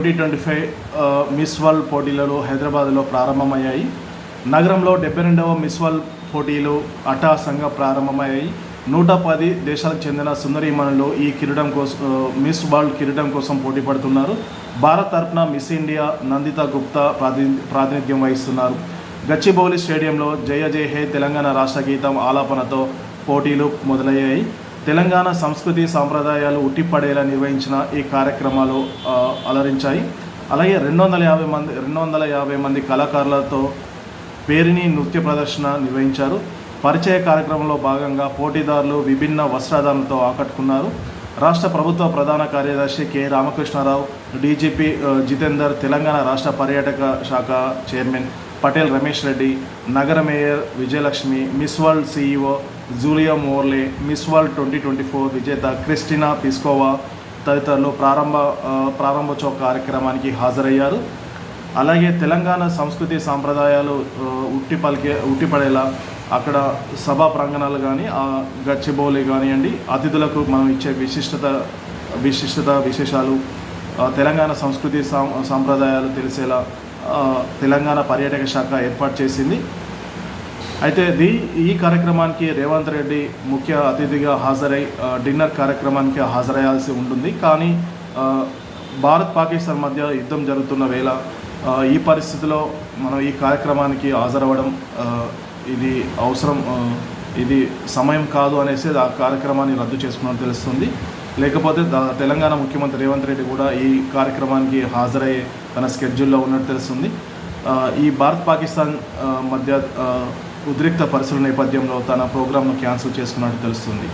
Twenty twenty five Miss World పోటీలు హైదరాబాద్లో ప్రారంభమయ్యాయి. నగరంలో డెబ్బై రెండవ మిస్ వరల్డ్ పోటీలు అట్టహాసంగా ప్రారంభమయ్యాయి. నూట పది దేశాలకు చెందిన సుందరీమణులు ఈ కిరీటం కోసం మిస్ వరల్డ్ కిరీటం కోసం పోటీ పడుతున్నారు. భారత్ తరపున మిస్ ఇండియా నందిత గుప్తా ప్రాతి ప్రాతినిధ్యం వహిస్తున్నారు. గచ్చిబౌలి స్టేడియంలో జయ జయ హే తెలంగాణ రాష్ట్ర గీతం ఆలాపనతో పోటీలు మొదలయ్యాయి. తెలంగాణ సంస్కృతి సాంప్రదాయాలు ఉట్టిపడేలా నిర్వహించిన ఈ కార్యక్రమాలు అలరించాయి. అలాగే రెండు వందల యాభై మంది రెండు వందల యాభై మంది కళాకారులతో పేరిని నృత్య ప్రదర్శన నిర్వహించారు. పరిచయ కార్యక్రమంలో భాగంగా పోటీదారులు విభిన్న వస్త్రధారణతో ఆకట్టుకున్నారు. రాష్ట్ర ప్రభుత్వ ప్రధాన కార్యదర్శి కె. రామకృష్ణారావు డీజీపీ జితేందర్ తెలంగాణ రాష్ట్ర పర్యాటక శాఖ చైర్మన్ పటేల్ రమేష్ రెడ్డి నగర mayor Vijayalakshmi Miss World CEO Julia Morley Miss World twenty twenty four విజేత క్రిస్టినా పిస్కోవా తదితరులు ప్రారంభ ప్రారంభోత్సవ కార్యక్రమానికి హాజరయ్యారు. అలాగే తెలంగాణ సంస్కృతి సాంప్రదాయాలు ఉట్టి పలికే ఉట్టిపడేలా అక్కడ సభా ప్రాంగణాలు కానీ గచ్చిబౌలి కానివ్వండి అతిథులకు మనం ఇచ్చే విశిష్టత విశిష్టత విశేషాలు తెలంగాణ సంస్కృతి సాం సాంప్రదాయాలు తెలిసేలా తెలంగాణ పర్యాటక శాఖ ఏర్పాటు చేసింది. అయితే దీ ఈ కార్యక్రమానికి రేవంత్ రెడ్డి ముఖ్య అతిథిగా హాజరై డిన్నర్ కార్యక్రమానికి హాజరయ్యాల్సి ఉంటుంది. కానీ భారత్ పాకిస్తాన్ మధ్య యుద్ధం జరుగుతున్న వేళ ఈ పరిస్థితిలో మనం ఈ కార్యక్రమానికి హాజరవ్వడం ఇది అవసరం ఇది సమయం కాదు అనేసి ఆ కార్యక్రమాన్ని రద్దు చేసుకున్నట్టు తెలుస్తుంది. లేకపోతే తెలంగాణ ముఖ్యమంత్రి రేవంత్ రెడ్డి కూడా ఈ కార్యక్రమానికి హాజరయ్యే తన స్కెడ్యూల్లో ఉన్నట్టు తెలుస్తుంది. ఈ భారత్ పాకిస్తాన్ మధ్య ఉద్రిక్త పరిస్థితుల నేపథ్యంలో తన ప్రోగ్రామ్ను క్యాన్సిల్ చేసుకున్నట్టు తెలుస్తుంది.